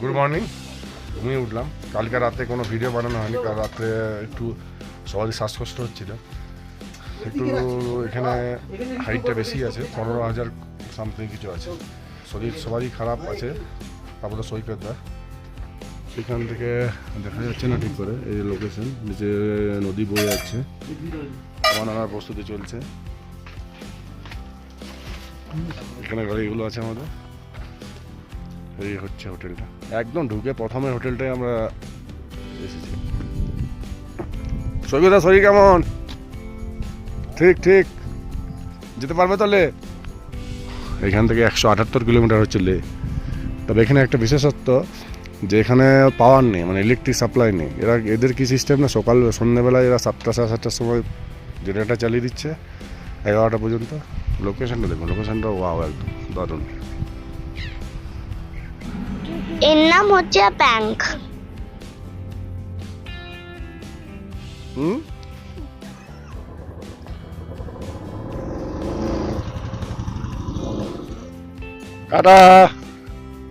Good morning ঘুমিয়ে উঠলাম। কালকে রাতে কোনো ভিডিও বানানো হয়নি। কাল রাত্রে একটু সবারই শ্বাসকষ্ট হচ্ছিল। একটু এখানে হাইটটা বেশি আছে, পনেরো হাজার সামথিং কিছু আছে। শরীর সবারই খারাপ আছে। তারপরে সৈকত দা সেখান থেকে দেখা যাচ্ছে না ঠিক করে, এই লোকেশন নিচে নদী বয়ে যাচ্ছে। নানার প্রস্তুতি চলছে। এখানে গাড়িগুলো আছে আমাদের। এই হচ্ছে হোটেলটা। একদম ঢুকে প্রথমে হোটেলটায় আমরা এসেছি। সৈকতা শরীর কেমন? ঠিক ঠিক। যেতে পারবে তাহলে? এখান থেকে একশো আটাত্তর কিলোমিটার হচ্ছে লে। তবে এখানে একটা বিশেষত্ব যে এখানে পাওয়ার নেই মানে ইলেকট্রিক সাপ্লাই নেই। এরা এদের কি সিস্টেম না? সকাল, সন্ধ্যেবেলায় এরা সাতটা সাড়ে সাতটার সময় জেনারেটার চালিয়ে দিচ্ছে। এগারোটা পর্যন্ত। লোকেশনটা দেখুন লোকেশনটা ওয়াও একদম দারুণ। এর নাম হচ্ছে প্যাঙ্ক। হুম? Tata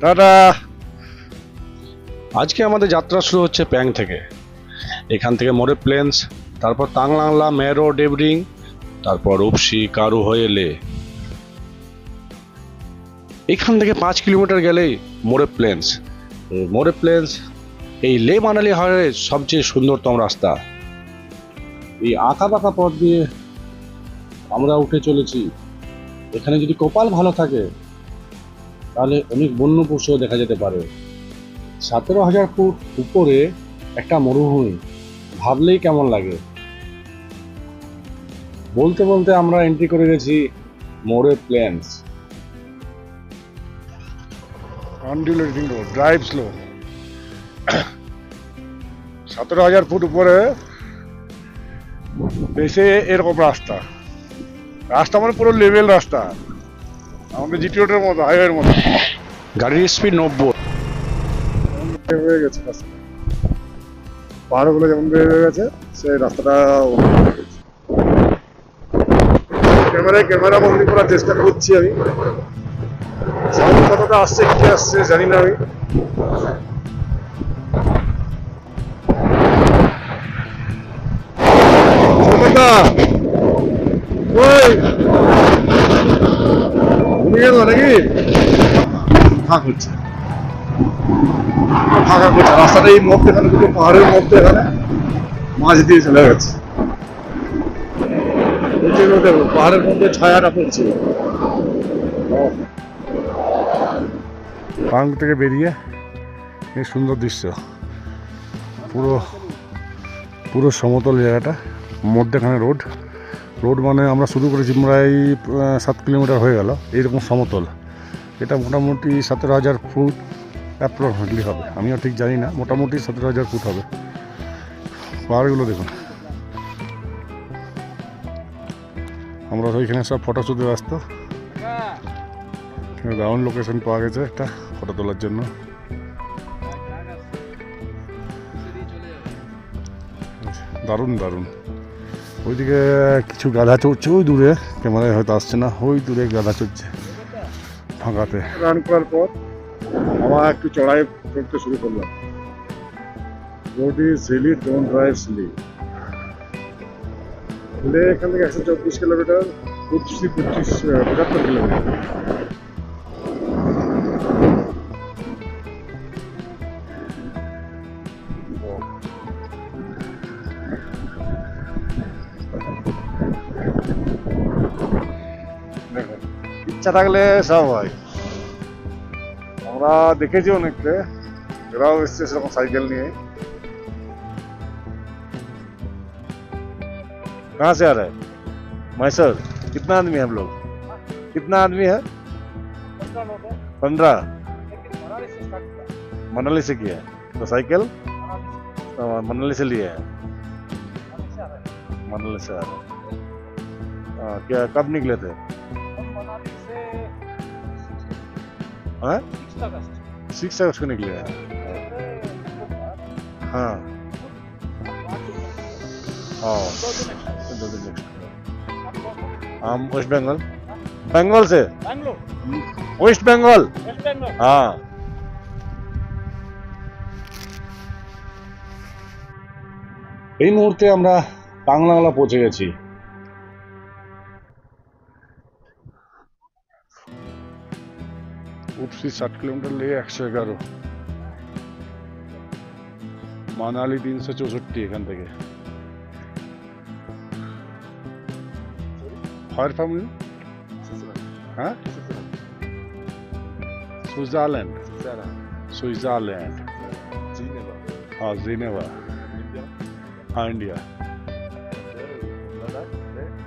tata. আজকে আমাদের যাত্রা শুরু হচ্ছে প্যাং থেকে। এখান থেকে মোরে প্লেন্স তারপর তাংলাংলা, মেরো, ডেবরিং, তারপর উপসি কারু হয়ে লে এখান থেকে পাঁচ কিলোমিটার গেলেই মোরে প্লেন্স মোরে প্লেন্স এই লে মানালি হয় সবচেয়ে সুন্দরতম রাস্তা। এই আঁকা বাঁকা পথ দিয়ে আমরা উঠে চলেছি। এখানে যদি কপাল ভালো থাকে, তাহলে অনেক বন্য পশুও দেখা যেতে পারে। সতেরো হাজার ফুট উপরে একটা মরুভূমি, ভাবলেই কেমন লাগে। বলতে বলতে আমরা এন্ট্রি করে গেছি Moreh plains undulating road drive slow সতেরো হাজার ফুট উপরে বেশে এরকম রাস্তা। রাস্তা মানে পুরো লেভেল রাস্তা। আমাদের জিটি রোডের মতো হাইওয়ের মতো। গাড়ির স্পিড নব্বই। হয়ে গেছে রাস্তাটা পাহাড়গুলো যেমন বের হয়ে গেছে সেই রাস্তাটা ক্যামেরায় ক্যামেরা বন্দি করার চেষ্টা করছি আমি। সাউন্ড আসছে কি আসছে জানি না আমি নাকি ফাঁক হচ্ছে ফাঁকা করছে রাস্তাটা এই মধ্যে এখানে দুটো পাহাড়ের মধ্যে এখানে মাঝ দিয়ে চলে গেছে পাহাড়ের মধ্যে ছায়াটা পড়ছে পাঙ্ক থেকে বেরিয়ে এই সুন্দর দৃশ্য। পুরো পুরো সমতল জায়গাটা, মধ্যেখানে রোড। রোড মানে আমরা শুরু করেছি প্রায় সাত কিলোমিটার হয়ে গেল। এইরকম সমতল। এটা মোটামুটি সতেরো হাজার ফুট অ্যাপ্রক্সিমেটলি হবে। আমিও ঠিক জানি না, মোটামুটি সতেরো হাজার ফুট হবে। পাহাড়গুলো দেখুন। আমরা ওইখানে সব ফটো শুতে ব্যস্ত। দারুণ লোকেশন পাওয়া গেছে একটা ফটো তোলার জন্য। দারুণ দারুণ। ওইদিকে কিছু গাধা চড়ছে, ওই দূরে। ক্যামেরায় হয়তো আসছে না, ওই দূরে গাধা চড়ছে ফাঁকাতে। রান করার পর আবার একটু চড়াই করতে শুরু করলাম ড্রাইভ স্লি এখান থেকে একশো চব্বিশ কিলোমিটার, পঁচিশ পঁচিশ পঁচাত্তর কিলোমিটার। ইচ্ছা থাকলে সব হয় আমরা দেখেছি অনেককে এরাও এসছে সেরকম সাইকেল নিয়ে कहाँ से आ रहा है मैसर कितना आदमी है हम लोग कितना आदमी है पंद्रह मनाली से किया है तो साइकिल अ, मनाली से लिया है मनाली से आ रहे हैं। हाँ, क्या कब निकले थे হ্যাঁ সিক্স আগস্ট কোনে গেলে হ্যাঁ हम वेस्ट बंगाल बंगाल से वेस्ट बंगाल हाँ এই মুহূর্তে আমরা বাংলাংলা পৌঁছে গেছি। উপসি ষাট কিলোমিটার লেগে একশো এগারো মানালি তিনশো চৌষট্টি এখান থেকে ফায়ার ফার্ম হ্যাঁ সুইজারল্যান্ড সুইজারল্যান্ড हाँ जिनेवा हाँ इंडिया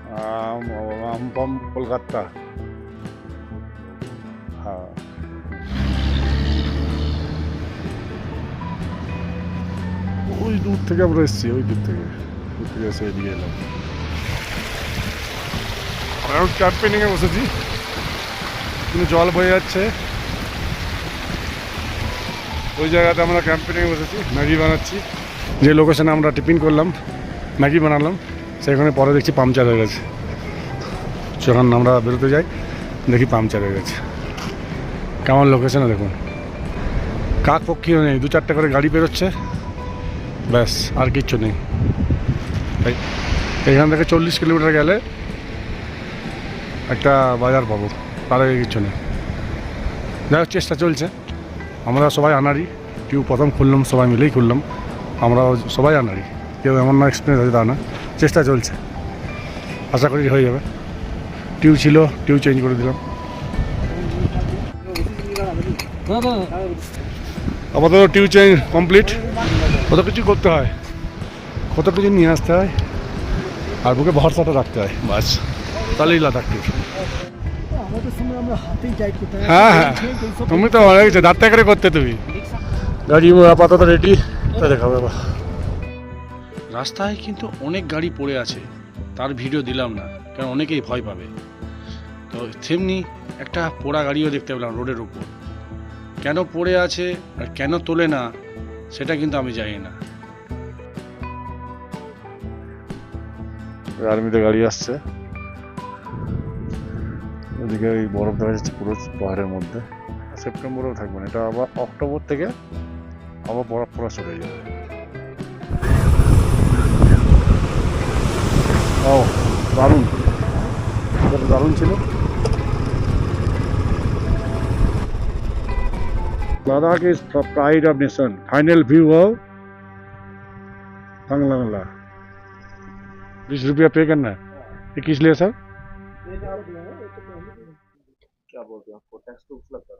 हम हम हम कोलकाता ওই দূর থেকে আমরা এসেছি ওই দূর থেকে দূর থেকে এসে এদিকে এলাম এখন ক্যাম্পেনিংয়ে বসেছি কিন্তু জল বয়ে যাচ্ছে ওই জায়গাতে আমরা ক্যাম্পেনিংয়ে বসেছি ম্যাগি বানাচ্ছি যে লোকেশনে আমরা টিফিন করলাম ম্যাগি বানালাম সেখানে পরে দেখছি পাংচার হয়ে গেছে যখন আমরা বেরোতে যাই দেখি পাংচার হয়ে গেছে কেমন লোকেশনে দেখুন কাক পক্ষীও নেই দু চারটে করে গাড়ি বেরোচ্ছে ব্যাস, আর কিচ্ছু নেই। তাই এখান থেকে চল্লিশ কিলোমিটার গেলে একটা বাজার পাবো, তার আগে কিচ্ছু নেই। যাই হোক, চেষ্টা চলছে। আমরা সবাই আনারি টিউ প্রথম খুললাম, সবাই মিলেই খুললাম। আমরা সবাই আনারি কেউ এমন না এক্সপিরিয়েন্স আছে তা না। চেষ্টা চলছে। আশা করি হয়ে যাবে। টিউ ছিল, টিউ চেঞ্জ করে দিলাম। আপাতত টিউ চেঞ্জ কমপ্লিট। কত কিছু করতে হয় কত কিছু নিয়ে আসতে হয় আর বুকে ভরসাটা রাখতে হয় বাস। তাহলেই লাদাখ ট্যুর আমাদের সময় আমরা হাতেই টাইট করতে হ্যাঁ হ্যাঁ। তুমি তো অনেক কিছু দাঁত করে করতে তুমি। গাড়ি আপাতত রেডি দেখাবে এবার। রাস্তায় কিন্তু অনেক গাড়ি পড়ে আছে তার ভিডিও দিলাম না কারণ অনেকেই ভয় পাবে। তো তেমনি একটা পোড়া গাড়িও দেখতে পেলাম রোডের উপর। কেন পড়ে আছে আর কেন তোলে না, সেটা কিন্তু আমি জানি না। আর্মিতে গাড়ি আসছে। ওদিকে ওই বরফ দেখা যাচ্ছে পুরো পাহাড়ের মধ্যে। সেপ্টেম্বরেও থাকবে না, এটা আবার অক্টোবর থেকে আবার বরফ পড়া হয়ে যাবে। ও দারুণ। দারুণ ছিল। Ladakh is the pride of nation. Final view of Tanglangla. बीस रुपया पे करना है ये किस लिए सर क्या बोलते हैं आपको टैक्स टूक्स लगता है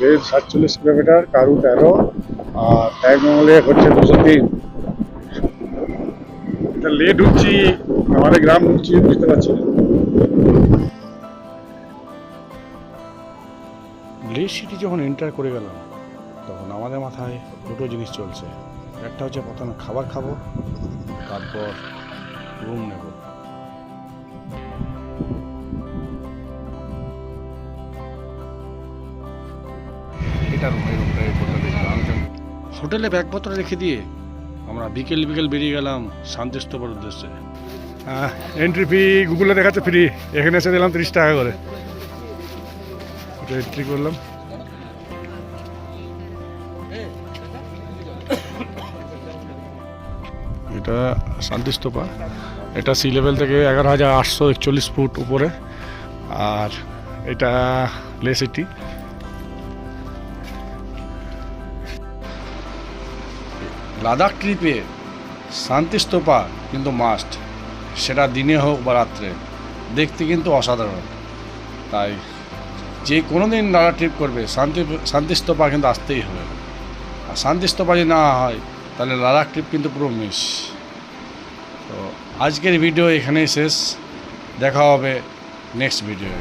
লেক সাতচল্লিশ কিলোমিটার, কারু তেরো, আর ট্যাগমঙ্গল হচ্ছে দুশো তিন। এটা লে ঢুকছি আমাদের গ্রাম ঢুকছি বুঝতে পারছি না। লে সিটি যখন এন্টার করে গেলাম, তখন আমাদের মাথায় দুটো জিনিস চলছে। একটা হচ্ছে প্রথমে খাবার খাব, তারপর রুম নেব। হোটেলে ব্যাগপত্র রেখে দিয়ে আমরা বিকেল বিকেল বেরিয়ে গেলাম শান্তিস্তূপের উদ্দেশ্যে। এন্ট্রি ফি গুগলে দেখাচ্ছে ফ্রি এখানে এসে দিলাম তিরিশ টাকা করে। এন্ট্রি করলাম। এটা শান্তিস্তূপা এটা সি লেভেল থেকে এগারো হাজার আটশো একচল্লিশ ফুট উপরে। আর এটা লে সিটি লাদাখ ট্রিপে শান্তি শান্তিস্তূপা কিন্তু মাস্ট সেটা দিনে হোক বা রাত্রে। দেখতে কিন্তু অসাধারণ। তাই যে কোনো দিন লাদাখ ট্রিপ করবে, শান্তি শান্তি শান্তিস্তূপা কিন্তু আসতেই হবে। আর শান্তিস্তূপা যদি না হয়, তাহলে লাদাখ ট্রিপ কিন্তু পুরো মিস তো আজকের ভিডিও এখানেই শেষ। দেখা হবে নেক্সট ভিডিও